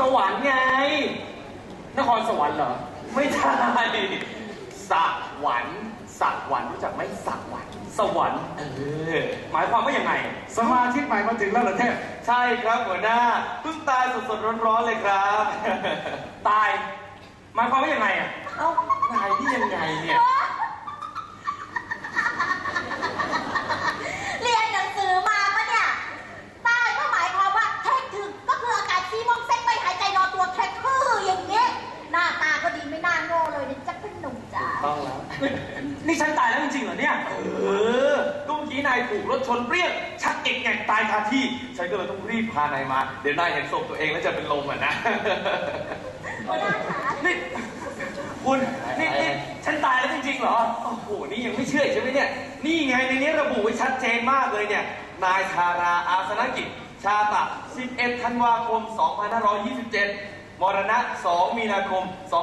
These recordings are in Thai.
สวรรค์ไง นครสวรรค์เหรอ ไม่ใช่สวรรค์สวรรค์รู้จักไหมสวรรค์สวรรค์เออหมายความว่ายังไง สมาชิกใหม่มาถึงแล้วเหรอเทพใช่ครับหัวหน้าเพิ่งตายสดๆร้อนๆเลยครับ ตาย หมายความว่ายังไงอะเอ้านายนี่ยังไงเนี่ย เรียนหนังสือมาปะเนี่ยตายก็หมายความว่าเทคถึงก็คืออากาศซีมองเซ็กไม่หายใจรอตัวแค่คืออย่างเงี้ยหน้าตาก็ดีไม่น่าโง่เลยนี่จะเป็นหนุ่มจ๋า ต้องแล้ว นี่ฉันตายแล้วจริงๆเหรอเนี่ย เออก็เมื่อกี้นายถูกรถชนเปรี้ยง ชักเอกแงกตายคาที่ฉันก็เลยต้องรีบพานายมา เดี๋ยวนายเห็นศพตัวเองแล้วจะเป็นลมอะนะหัวหน้าขานี่คุณนี่นี่ฉันตายแล้วจริงๆเหรอ โอ้โห นี่ยังไม่เชื่ออีกใช่ไหมเนี่ย นี่ไงในนี้ระบุไว้ชัดเจนมากเลยเนี่ย นายชาราอาสนกิจ ชาตะ 11 ธันวาคม 2527 มรณะ 2 มีนาคม 2596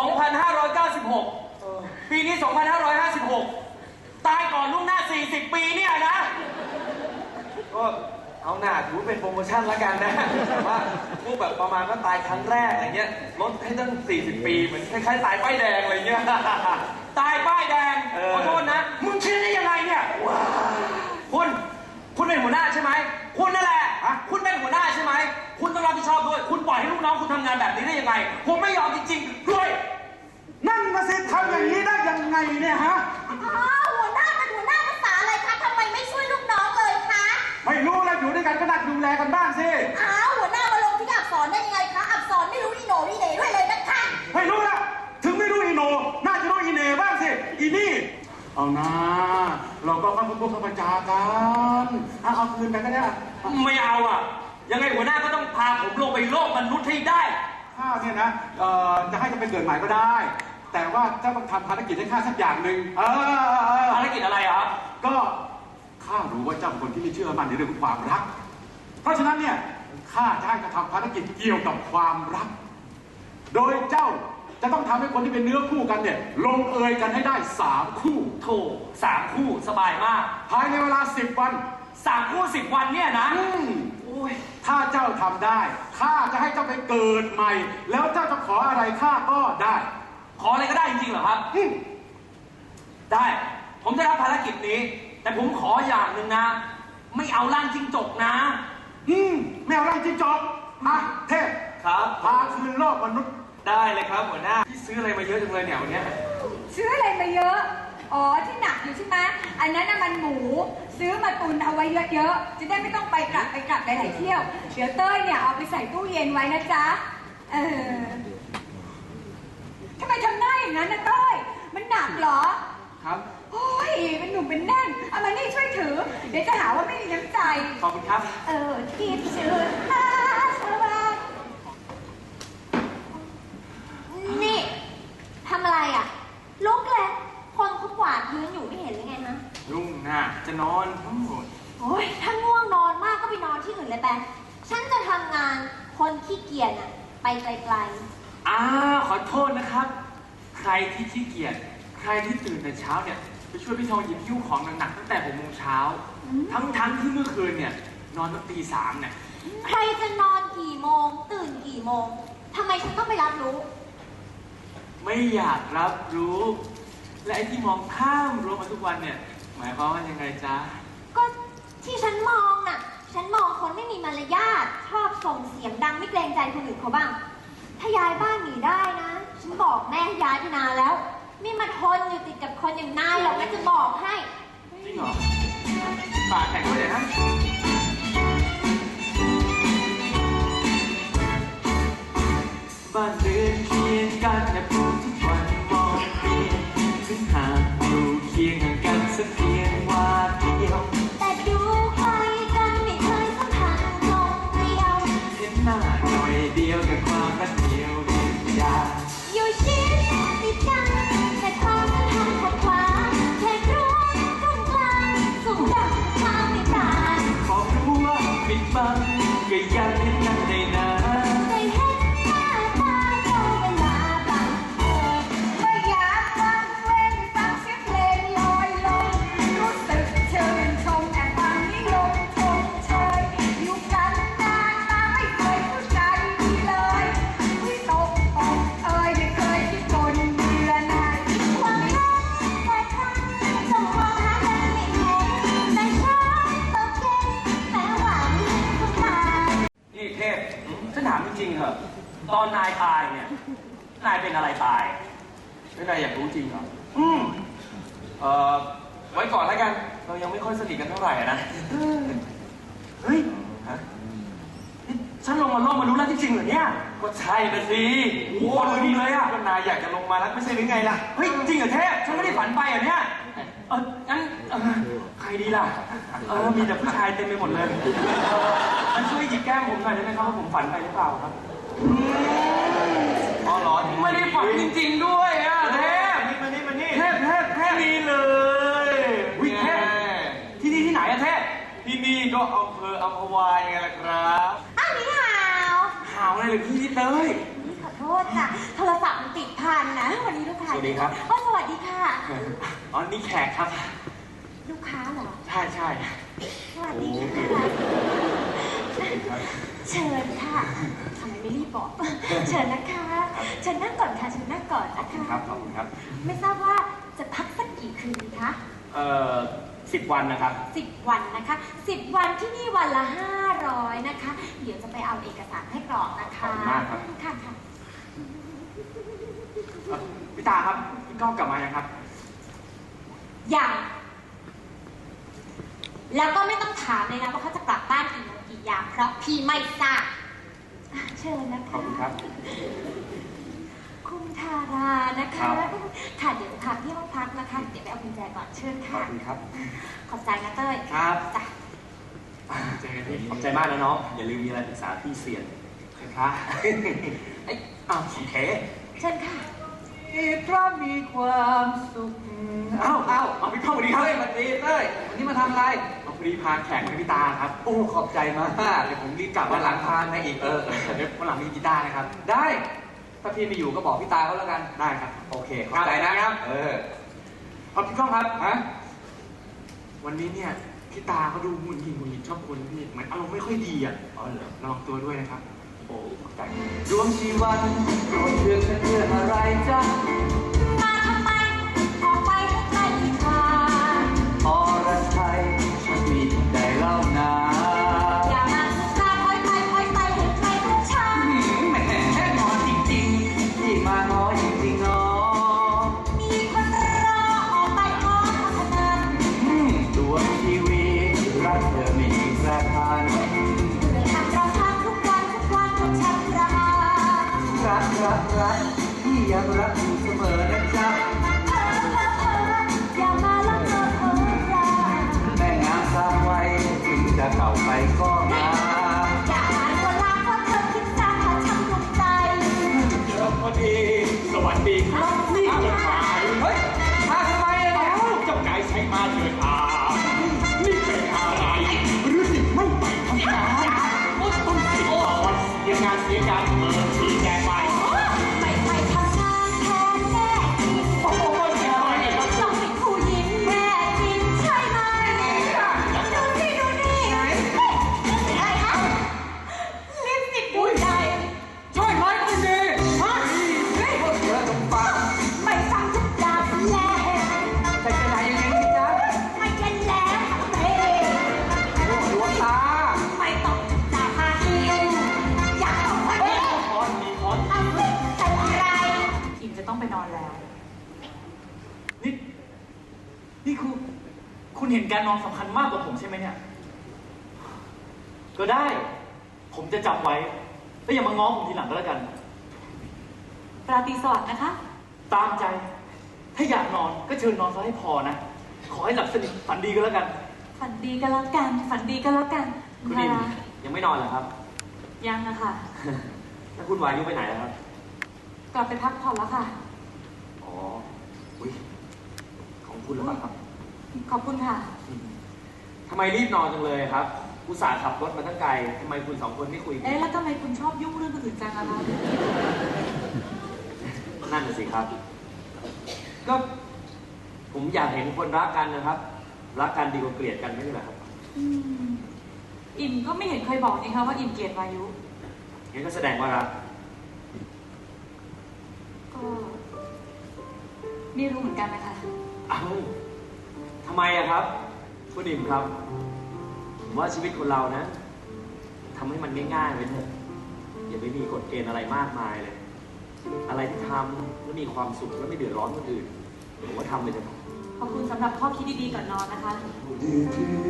2596 ปีนี้ 2556 ตายก่อนล่วงหน้า 40 ปีเนี่ยนะ ก็เอาหน้าถือว่าเป็นโปรโมชั่นละกันนะแต่ว่าพวกแบบประมาณว่าตายครั้งแรกอะไรเงี้ยลดให้ตั้ง 40 ปีเหมือนคล้ายๆตายป้ายแดงอะไรเงี้ย ตายป้ายแดงเออ ขอโทษนะ มึงคิดได้ยังไงเนี่ยคุณ คุณเป็นหัวหน้าใช่ไหม คุณนั่นแหละฮะคุณเป็นหัวหน้าใช่ไหม คุณต้องรับผิดชอบด้วย คุณปล่อยให้ลูกน้องคุณทำงานแบบนี้ได้ยังไง ผมไม่ยอมจริงๆด้วย นั่นมาสิทำอย่างนี้ได้ยังไงเนี่ยฮะ เอานะ เราก็เข้าพวกข้าพเจ้ากันเอาเอาคืนกันก็ได้ไม่เอาอะ ยังไงหัวหน้าก็ต้องพาผมลงไปโลกมนุษย์ให้ได้ข้าเนี่ยนะเอ่อจะให้จะไปเกิดใหม่ก็ได้ แต่ว่าเจ้าต้องทำภารกิจให้ข้าสักอย่างหนึ่งเออเออเออภารกิจอะไรอะครับ ก็ข้ารู้ว่าเจ้าเป็นคนที่ไม่เชื่อมั่นในเรื่องของความรัก เพราะฉะนั้นเนี่ยข้าจะให้กระทำภารกิจเกี่ยวกับความรัก โดยเจ้า จะต้องทำให้คนที่เป็นเนื้อคู่กันเนี่ยลงเอยกันให้ได้สามคู่โถสามคู่สบายมาก ภายในเวลาสิบวันสามคู่สิบวันเนี่ยนะอืมโอ้ยถ้าเจ้าทำได้ข้าจะให้เจ้าไปเกิดใหม่ แล้วเจ้าจะขออะไรข้าก็ได้ ขออะไรก็ได้จริงๆเหรอครับอืมได้ ผมจะรับภารกิจนี้ แต่ผมขออย่างหนึ่งนะ ไม่เอาร่างจิ้งจกนะอืมไม่เอาไรจริงจอกอะเทพครับพาคืนโลกมนุษย์ ได้เลยครับหัวหน้าพี่ซื้ออะไรมาเยอะจังเลยเนี่ยวันเนี้ยซื้ออะไรมาเยอะ อ๋อที่หนักอยู่ใช่ไหมอันนั้นน่ะมันหมู ซื้อมาตุนเอาไว้เยอะๆ จะได้ไม่ต้องไปกลับไปกลับหลายๆเที่ยว เดี๋ยวเต้ยเนี่ยเอาไปใส่ตู้เย็นไว้นะจ๊ะ เออทำไมทำหน้าอย่างนั้นนะเต้ย มันหนักเหรอ ครับ โอ้ยเป็นหนุ่มเป็นแน่น เอามานี่ช่วยถือ เดี๋ยวจะหาว่าไม่มีน้ำใจ ขอบคุณครับ เออคิดถึงหาสบาย นี่ทำอะไรอะ ลุกเลย คนเขากวาดพื้นอยู่ไม่เห็นเลยไงฮะยุ่งน่ะจะนอนโอ้โหโอ้ยถ้าง่วงนอนมากก็ไปนอนที่อื่นเลยแปะฉันจะทำงานคนขี้เกียจอะ ไปไกลอ่าขอโทษนะครับ ใครที่ขี้เกียจใครที่ตื่นแต่เช้าเนี่ยไปช่วยพี่ทองหยิบหิ้วของหนักๆตั้งแต่หกโมงเช้าทั้งๆที่เมื่อคืนเนี่ยนอนตั้งตีสามเนี่ยๆใครจะนอนกี่โมง ตื่นกี่โมงทำไมฉันต้องไปรับรู้ ไม่อยากรับรู้ และไอ้ที่มองข้ามรั้วมาทุกวันเนี่ย หมายความว่ายังไงจ๊ะ ก็ที่ฉันมองน่ะ ฉันมองคนไม่มีมารยาทชอบส่งเสียงดังไม่เกรงใจคนอื่นเขาบ้าง ถ้าย้ายบ้านหนีได้นะ ฉันบอกแม่ให้ย้ายไปนานแล้ว ไม่มาทนอยู่ติดกับคนอย่างนายหรอกนะจะบอกให้ จริงเหรอปากแข็งด้วยนะ บ้านเรือนเคียงกันแต่พูด เรายังไม่ค่อยสนิทกันเท่าไหร่อะนะ เฮ้ยฮะนี่ฉันลงมาโลกมารู้แล้วจริงๆเหรอเนี่ย ก็ใช่นะสิโอ้โหคนดีเลยอะก็นายอยากจะลงมาแล้วไม่ใช่หรือไงล่ะ เฮ้ยจริงเหรอเทพฉันไม่ได้ฝันไปเหรอเนี่ยเอองั้นเออใครดีล่ะ เออ มีแต่ผู้ชายเต็มไปหมดเลยเอองั้นช่วยหยิบแก้มผมหน่อยได้ไหมครับว่าผมฝันไปหรือเปล่าครับ อ๋อเหรอไม่ได้ฝันจริง ๆ ด้วยอะเทพ นี่มานี่มานี่ เทพเทพเทพ นี่เลย อุ๊ยเทพ ที่นี่ที่ไหนอะเทพ ที่นี่ ก็อำเภออัมพวายังไงล่ะครับอ้าวนี่หาวข่าวอะไรเลยพี่เต้ยนี่ขอโทษค่ะ โทรศัพท์มันติดพันนะ วันนี้ลูกค้าสวัสดีครับ อ๋อสวัสดีค่ะ อ๋อนี่แขกครับ ลูกค้าเหรอ ใช่ใช่สวัสดีค่ะเชิญค่ะทำไมไม่รีบบอก เชิญนะคะ เชิญนั่งก่อนค่ะ เชิญนั่งก่อนขอบนะคุณคะครับ ขอบคุณครับ ไม่ทราบว่าจะพักสักกี่คืนดีคะ เอ่อ สิบวันนะครับสิบวันนะคะสิบวันที่นี่วันละห้าร้อยนะคะ เดี๋ยวจะไปเอาเอกสารให้กรอกนะคะขอบคุณมากครับ ค่ะค่ะเอ่อพี่ตาครับพี่ก้องกลับมายังครับยังแล้วก็ไม่ต้องถามเลยนะว่าเขาจะกลับบ้านกี่โมงกี่ยามเพราะพี่ไม่ทราบอะเชิญนะคะขอบคุณครับคุณ ทารานะคะครับค่ะเดี๋ยวพาที่ห้องพักนะคะ เดี๋ยวไปเอากุญแจก่อนเชิญขอค่ะบคุณครับ ขอบใจนะเต้ยครับจ้ะเจอกันพี่ขอบใจมากนะน้องอย่าลืมมีอะไรปรึกษาพี่เสียนนะครับไอ้ยอ้าวของแท้เชิญค่ะเพราะมีความสุขอ้าวอ้าวเอาพี่ก้องสวัสดีครับเฮ้ยมันดีเต้ยวันนี้มาทำอะไร เอาพอดีพาแขกให้พี่ตาครับ โอ้ ขอบใจมาก เดี๋ยวผมรีบกลับวัวันนหหลัลังงพามาอีก เออเออเดี๋ยววันหลังมีกีตาร์นะครับ ได้ ถ้าพี่ไม่อยู่ก็บอกพี่ตาเขาแล้วกัน ได้ครับ โอเคขอบใจนะครับ เออเอาพี่ก้องครับฮะวันนี้เนี่ยพี่ตาเขาดูหงุนหงิดหงุนหงิดชอบคนพี่เหมือนอารมณ์ไม่ค่อยดีอะอ๋อเหรอระวังตัวด้วยนะครับ โอ้ขอบใจดวงชีวันโปรดเลือกฉันเรื่องอะไรจ๊ะมา ที่ ต้องไปนอนแล้ว นี่ นี่คือ คุณเห็นการนอนสำคัญมากกว่าผมใช่ไหมเนี่ย ก็ได้ ผมจะจำไว้ แล้วอย่ามาง้อผมทีหลังก็แล้วกัน ราตรีสวัสดิ์นะคะ ตามใจ ถ้าอยากนอนก็เชิญนอนซะให้พอนะ ขอให้หลับสนิทฝันดีก็แล้วกัน ฝันดีก็แล้วกัน ฝันดีก็แล้วกันคุณอินยังไม่นอนเหรอครับ ยังอะค่ะ แล้วคุณวายุไปไหนแล้วครับ กลับไปพักผ่อนแล้วค่ะ อ๋อ อุ้ย ของคุณหรือเปล่าครับ ขอบคุณค่ะ ทำไมรีบนอนจังเลยครับ อุตส่าห์ขับรถมาตั้งไกล ทำไมคุณสองคนไม่คุยกันเอ๊ะแล้วทำไมคุณชอบยุ่งเรื่องคนอื่นจังอะคะนั่นน่ะสิครับ ก็ผมอยากเห็นคนรักกันนะครับ รักกันดีกว่าเกลียดกันไม่ใช่เหรอครับอืมอิมก็ไม่เห็นเคยบอกนี่คะว่าอิมเกลียดวายุงั้นก็แสดงว่ารักก็ ไม่รู้เหมือนกันนะคะเอ้าทำไมอะครับ คุณอิมครับ ผมว่าชีวิตคนเรานะทำให้มันง่ายๆไปเถอะอย่าไปมีกฎเกณฑ์อะไรมากมายเลย อะไรที่ทำแล้วมีความสุขแล้วไม่เดือดร้อนคนอื่นผมว่าทำไปเถอะขอบคุณสำหรับข้อคิดดีๆก่อนนอนนะคะดึ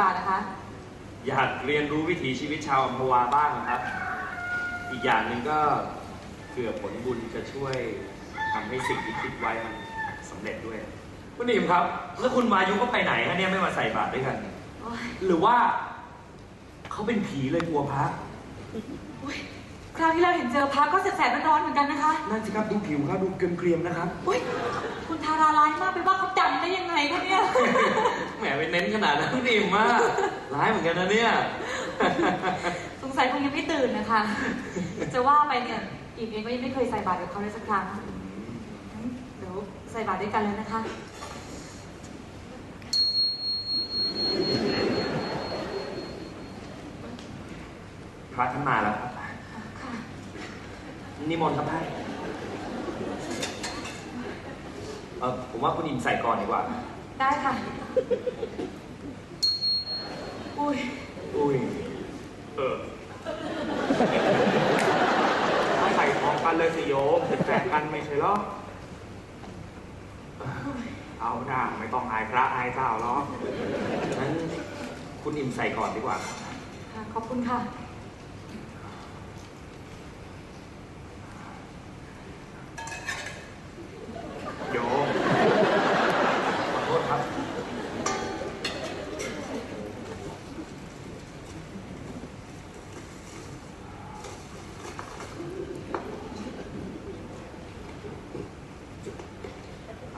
บาตรนะคะ อยากเรียนรู้วิถีชีวิตชาวอัมพวาบ้างนะครับ อีกอย่างหนึ่งก็เผื่อผลบุญจะช่วยทำให้สิ่งที่คิดไว้มันสำเร็จด้วย คุณอิมครับ แล้วคุณมายุก็ไปไหนฮะเนี่ยไม่มาใส่บาตรด้วยกัน โอ๊ยหรือว่าเขาเป็นผีเลยกลัวพระอุ๊ย คราวที่เราเห็นเจอพระก็แสบๆร้อนๆเหมือนกันนะคะ นั่นสิครับดูผิวครับดูเกรียมๆนะครับอุ้ยคุณทาราร้ายมากไปว่าเขาดำได้ยังไงคะเนี่ย แหมไปเน้นขนาดนั้นคุณอิมมาก ร้ายเหมือนกันนะเนี่ย สงสัยคงยังไม่ตื่นนะคะ จะว่าไปเนี่ยอีกเองก็ยังไม่เคยใส่บาตรกับเขาเลยสักครั้งเดี๋ยวใส่บาตรด้วยกันเลยนะคะพระท่านมาแล้วครับค่ะ นิมนต์ครับท่านเออผมว่าคุณอิมใส่ก่อนดีกว่า ได้ค่ะ อุ้ย อุ้ย เออต้องใส่พร้อมกันเลยสิโยมเป็นแฟนกันไม่ใช่เหรอ เอาหน้าไม่ต้องอายพระอายเจ้าหรอกงั้นคุณอิมใส่ก่อนดีกว่า ค่ะ ขอบคุณค่ะ โยม ขอโทษครับ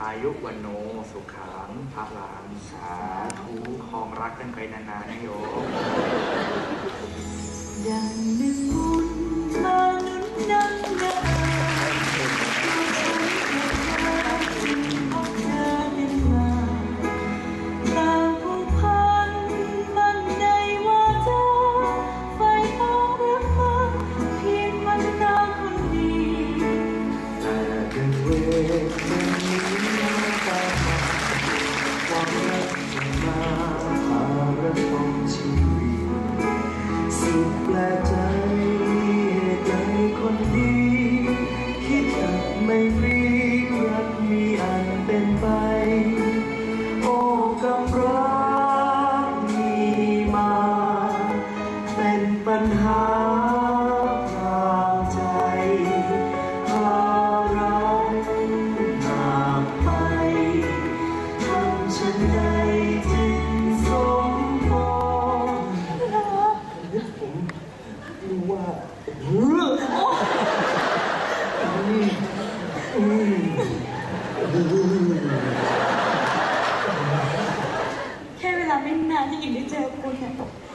อา ยุวันโนสุขังพระลางสาธุคองรักกันไปนานๆนะโยม แค่เวลาไม่นานที่อิมได้เจอคุณเนี่ย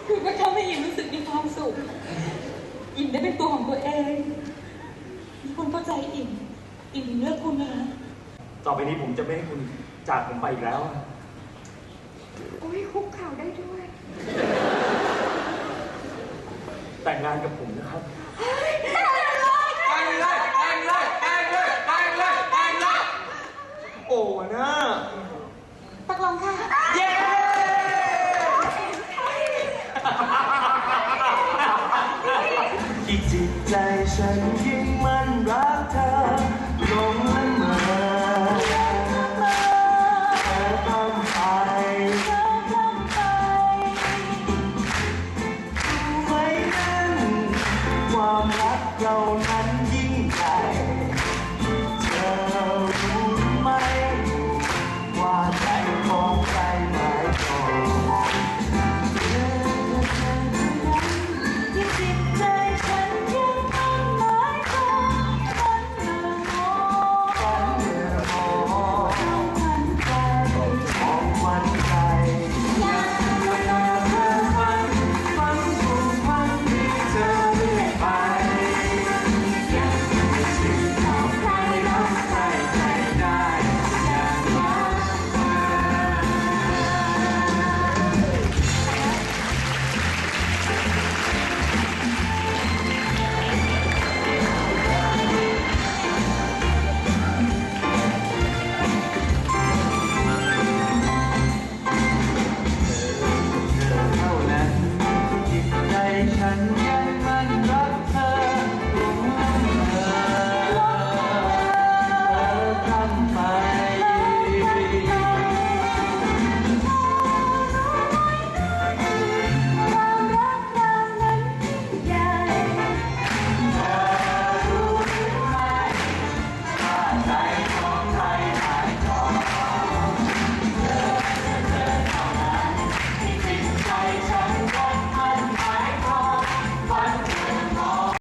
คุณก็ทำให้อิมรู้สึกมีความสุขอิมได้เป็นตัวของตัวเองมีคนเข้าใจอิมอิมเลือกคุณนะคะต่อไปนี้ผมจะไม่ให้คุณจากผมไปอีกแล้วอุ้ยคุกเข่าได้ด้วย แต่งงานกับผมนะครับ 有难应难。